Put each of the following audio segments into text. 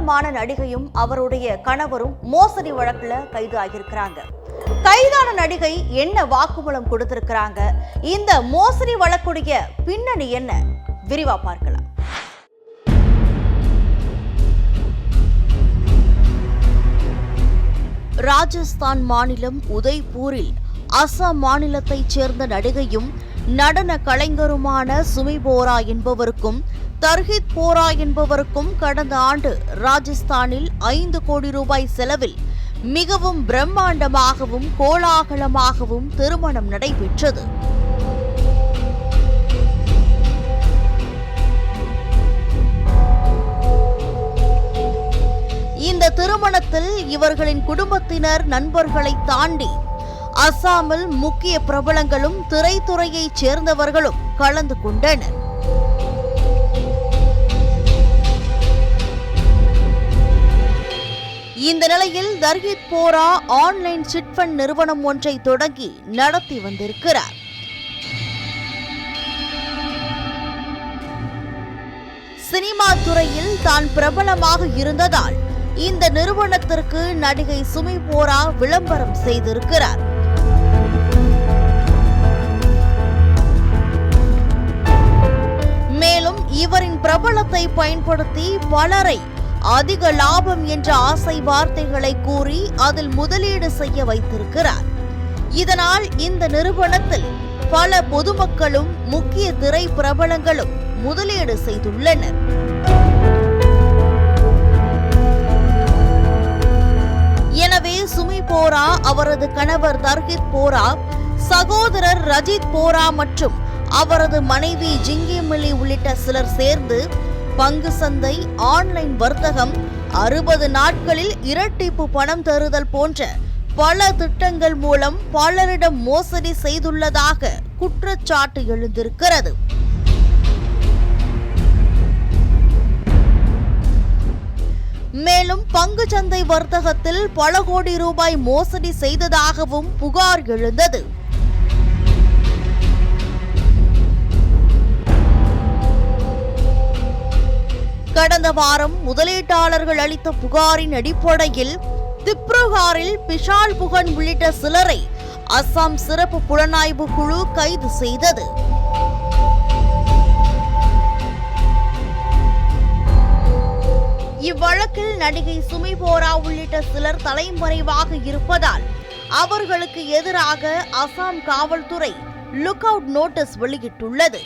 பிரபலமான நடிகையும் அவருடைய கணவரும் மோசடி வழக்கில் கைது ஆகியிருக்கிறாங்க கைதான நடிகை என்ன வாக்குமூலம் கொடுத்திருக்கிறாங்க? இந்த மோசடி வழக்குடைய பின்னணி என்ன? விரிவா பார்க்கலாம். ராஜஸ்தான் மாநிலம் உதய்பூரில் அசாம் மாநிலத்தைச் சேர்ந்த நடிகையும் நடன கலைஞருமான சுமி போரா என்பவருக்கும் தர்ஹித் போரா என்பவருக்கும் கடந்த ஆண்டு ராஜஸ்தானில் ஐந்து கோடி ரூபாய் செலவில் மிகவும் பிரம்மாண்டமாகவும் கோலாகலமாகவும் திருமணம் நடைபெற்றது. இந்த திருமணத்தில் இவர்களின் குடும்பத்தினர் நண்பர்களை தாண்டி அசாமில் முக்கிய பிரபலங்களும் திரைத்துறையைச் சேர்ந்தவர்களும் கலந்து கொண்டனர். இந்த நிலையில் தர்ஹித் போரா ஆன்லைன் சிட்ஃபண்ட் நிறுவனம் ஒன்றை தொடங்கி நடத்தி வந்திருக்கிறார். சினிமா துறையில் தான் பிரபலமாக இருந்ததால் இந்த நிறுவனத்திற்கு நடிகை சுமி போரா விளம்பரம் செய்திருக்கிறார். மேலும் இவரின் பிரபலத்தை பயன்படுத்தி பலரை அதிக லாபம் என்ற ஆசை வார்த்தைகளை கூறி அதில் முதலீடு செய்ய வைத்திருக்கிறார். இதனால் இந்த நிறுவனத்தில் பல பொதுமக்களும் முக்கிய திரை பிரபலங்களும் முதலீடு செய்துள்ளனர். எனவே சுமி போரா அவரது கணவர் தர்ஹித் போரா சகோதரர் ரஜித் போரா மற்றும் அவரது மனைவி ஜிங்கிமிலி உள்ளிட்ட சிலர் சேர்ந்து பங்கு சந்தை ஆன்லைன் வர்த்தகம் அறுபது நாட்களில் இரட்டிப்பு பணம் தருதல் போன்ற பல திட்டங்கள் மூலம் பலரிடம் மோசடி செய்துள்ளதாக குற்றச்சாட்டு எழுந்திருக்கிறது. மேலும் பங்கு சந்தை வர்த்தகத்தில் பல கோடி ரூபாய் மோசடி செய்ததாகவும் புகார் எழுந்தது. கடந்த வாரம் முதலீட்டாளர்கள் அளித்த புகாரின் அடிப்படையில் திப்ருகாரில் பிஷால் புகன் உள்ளிட்ட சிலரை அஸ்ஸாம் சிறப்பு புலனாய்வு குழு கைது செய்தது. இவ்வழக்கில் நடிகை சுமி போரா உள்ளிட்ட சிலர் தலைமறைவாக இருப்பதால் அவர்களுக்கு எதிராக அசாம் காவல்துறை லுக் அவுட் நோட்டீஸ் வெளியிட்டுள்ளது.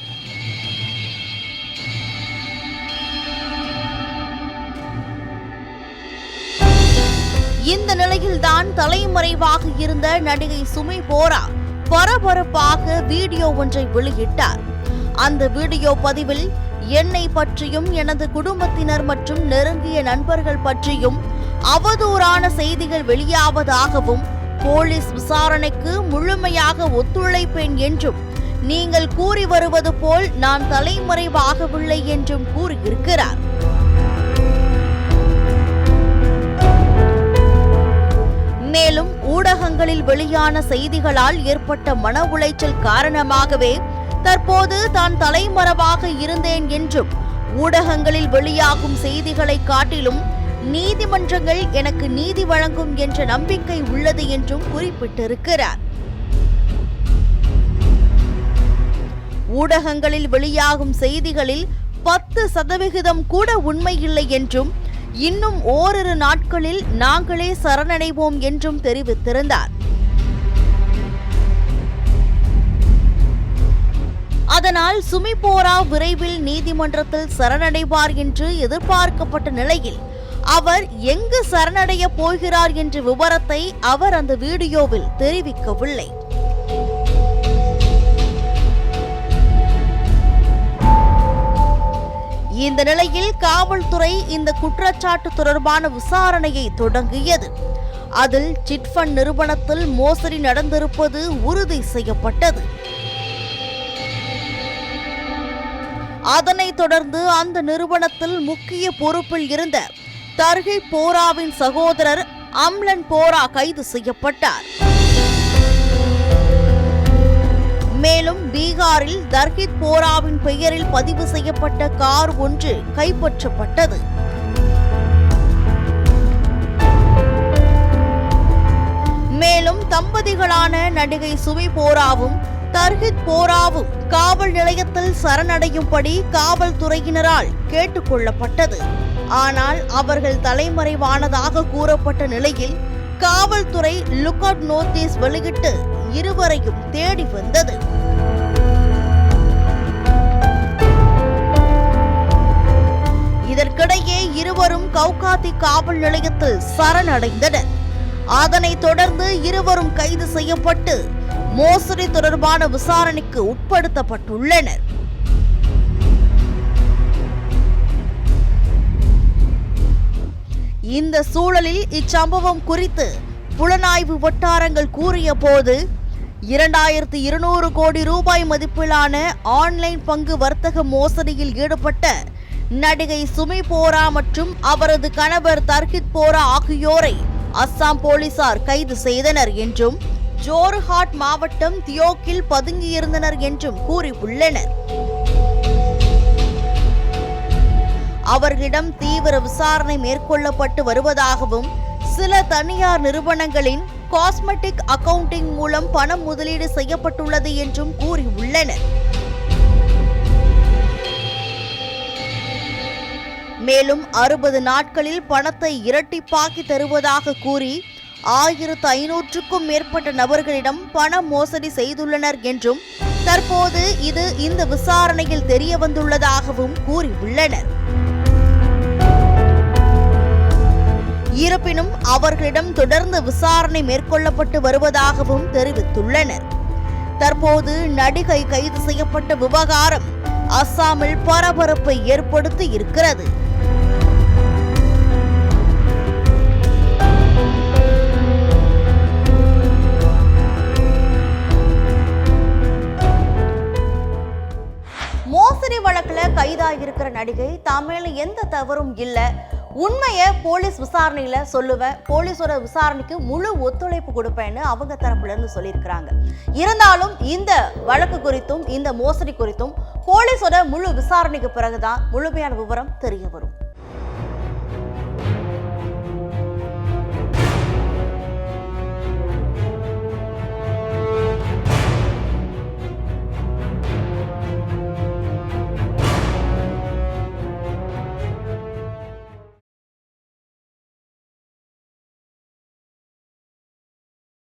இந்த நிலையில்தான் தலைமறைவாக இருந்த நடிகை சுமி போரா பரபரப்பாக வீடியோ ஒன்றை வெளியிட்டார். அந்த வீடியோ பதிவில் என்னை பற்றியும் எனது குடும்பத்தினர் மற்றும் நெருங்கிய நண்பர்கள் பற்றியும் அவதூறான செய்திகள் வெளியாவதாகவும் போலீஸ் விசாரணைக்கு முழுமையாக ஒத்துழைப்பேன் என்றும் நீங்கள் கூறி வருவது போல் நான் தலைமறைவாகவில்லை என்றும் கூறியிருக்கிறார். மேலும் ஊடகங்களில் வெளியான செய்திகளால் ஏற்பட்ட மன உளைச்சல் காரணமாகவே தற்போது தான் தலைமறைவாக இருந்தேன் என்றும் ஊடகங்களில் வெளியாகும் செய்திகளை காட்டிலும் நீதிமன்றங்கள் எனக்கு நீதி வழங்கும் என்ற நம்பிக்கை உள்ளது என்றும் குறிப்பிட்டிருக்கிறார். ஊடகங்களில் வெளியாகும் செய்திகளில் பத்து சதவிகிதம் கூட உண்மையில்லை என்றும் இன்னும் ஓரிரு நாட்களில் நாங்களே சரணடைவோம் என்றும் தெரிவித்திருந்தார். அதனால் சுமி போரா விரைவில் நீதிமன்றத்தில் சரணடைவார் என்று எதிர்பார்க்கப்பட்ட நிலையில் அவர் எங்கு சரணடைய போகிறார் என்ற விவரத்தை அவர் அந்த வீடியோவில் தெரிவிக்கவில்லை. இந்த நிலையில் காவல்துறை இந்த குற்றச்சாட்டு தொடர்பான விசாரணையை தொடங்கியது. அதில் சிட்ஃபண்ட் நிறுவனத்தில் மோசடி நடந்திருப்பது உறுதி செய்யப்பட்டது. அதனைத் தொடர்ந்து அந்த நிறுவனத்தில் முக்கிய பொறுப்பில் இருந்த தர்கை போராவின் சகோதரர் அம்லன் போரா கைது செய்யப்பட்டார். மேலும் பீகாரில் தர்கித் போராவின் பெயரில் பதிவு செய்யப்பட்ட கார் ஒன்று கைப்பற்றப்பட்டது. மேலும் தம்பதிகளான நடிகை சுமி போராவும் தர்கித் போராவும் காவல் நிலையத்தில் சரணடையும்படி காவல்துறையினரால் கேட்டுக்கொள்ளப்பட்டது ஆனால் அவர்கள் தலைமறைவானதாக கூறப்பட்ட நிலையில் காவல்துறை லுக் அவுட் நோட்டீஸ் வெளியிட்டு இருவரையும் தேடி வந்தது. இதற்கிடையே இருவரும் கவுகாத்தி காவல் நிலையத்தில் சரணடைந்தனர். அதனைத் தொடர்ந்து இருவரும் கைது செய்யப்பட்டு மோசடி தொடர்பான விசாரணைக்கு உட்படுத்தப்பட்டுள்ளனர். இந்த சூழலில் இச்சம்பவம் குறித்து புலனாய்வு வட்டாரங்கள் கூறிய போது இரண்டாயிரத்து இருநூறு கோடி ரூபாய் மதிப்பிலான ஆன்லைன் பங்கு வர்த்தக மோசடியில் ஈடுபட்ட நடிகை சுமி போரா மற்றும் அவரது கணவர் தர்கித் போரா ஆகியோரை அஸ்ஸாம் போலீசார் கைது செய்தனர் என்றும் ஜோர்ஹாட் மாவட்டம் தியோக்கில் பதுங்கியிருந்தனர் என்றும் கூறியுள்ளனர். அவர்களிடம் தீவிர விசாரணை மேற்கொள்ளப்பட்டு வருவதாகவும் சில தனியார் நிறுவனங்களின் காஸ்மெட்டிக் அக்கவுண்டிங் மூலம் பணம் முதலீடு செய்யப்பட்டுள்ளது என்றும் கூறியுள்ளனர். மேலும் அறுபது நாட்களில் பணத்தை இரட்டிப்பாக்கி தருவதாக கூறி ஆயிரத்து ஐநூற்றுக்கும் மேற்பட்ட நபர்களிடம் பண மோசடி செய்துள்ளனர் என்றும் தற்போது இது இந்த விசாரணையில் தெரிய வந்துள்ளதாகவும் கூறியுள்ளனர். இருப்பினும் அவர்களிடம் தொடர்ந்து விசாரணை மேற்கொள்ளப்பட்டு வருவதாகவும் தெரிவித்துள்ளனர். தற்போது நடிகை கைது செய்யப்பட்ட விவகாரம் அஸ்ஸாமில் பரபரப்பை ஏற்படுத்தி இருக்கிறது. மோசடி வழக்குல கைதாகியிருக்கிற நடிகை தமிழ் எந்த தவறும் இல்லை. உண்மையை போலீஸ் விசாரணையில் சொல்லுவேன். போலீஸோட விசாரணைக்கு முழு ஒத்துழைப்பு கொடுப்பேன்னு அவங்க தரப்புலேருந்து சொல்லியிருக்கிறாங்க. இருந்தாலும் இந்த வழக்கு குறித்தும் இந்த மோசடி குறித்தும் போலீஸோட முழு விசாரணைக்கு பிறகுதான் முழுமையான விவரம் தெரிய வரும்.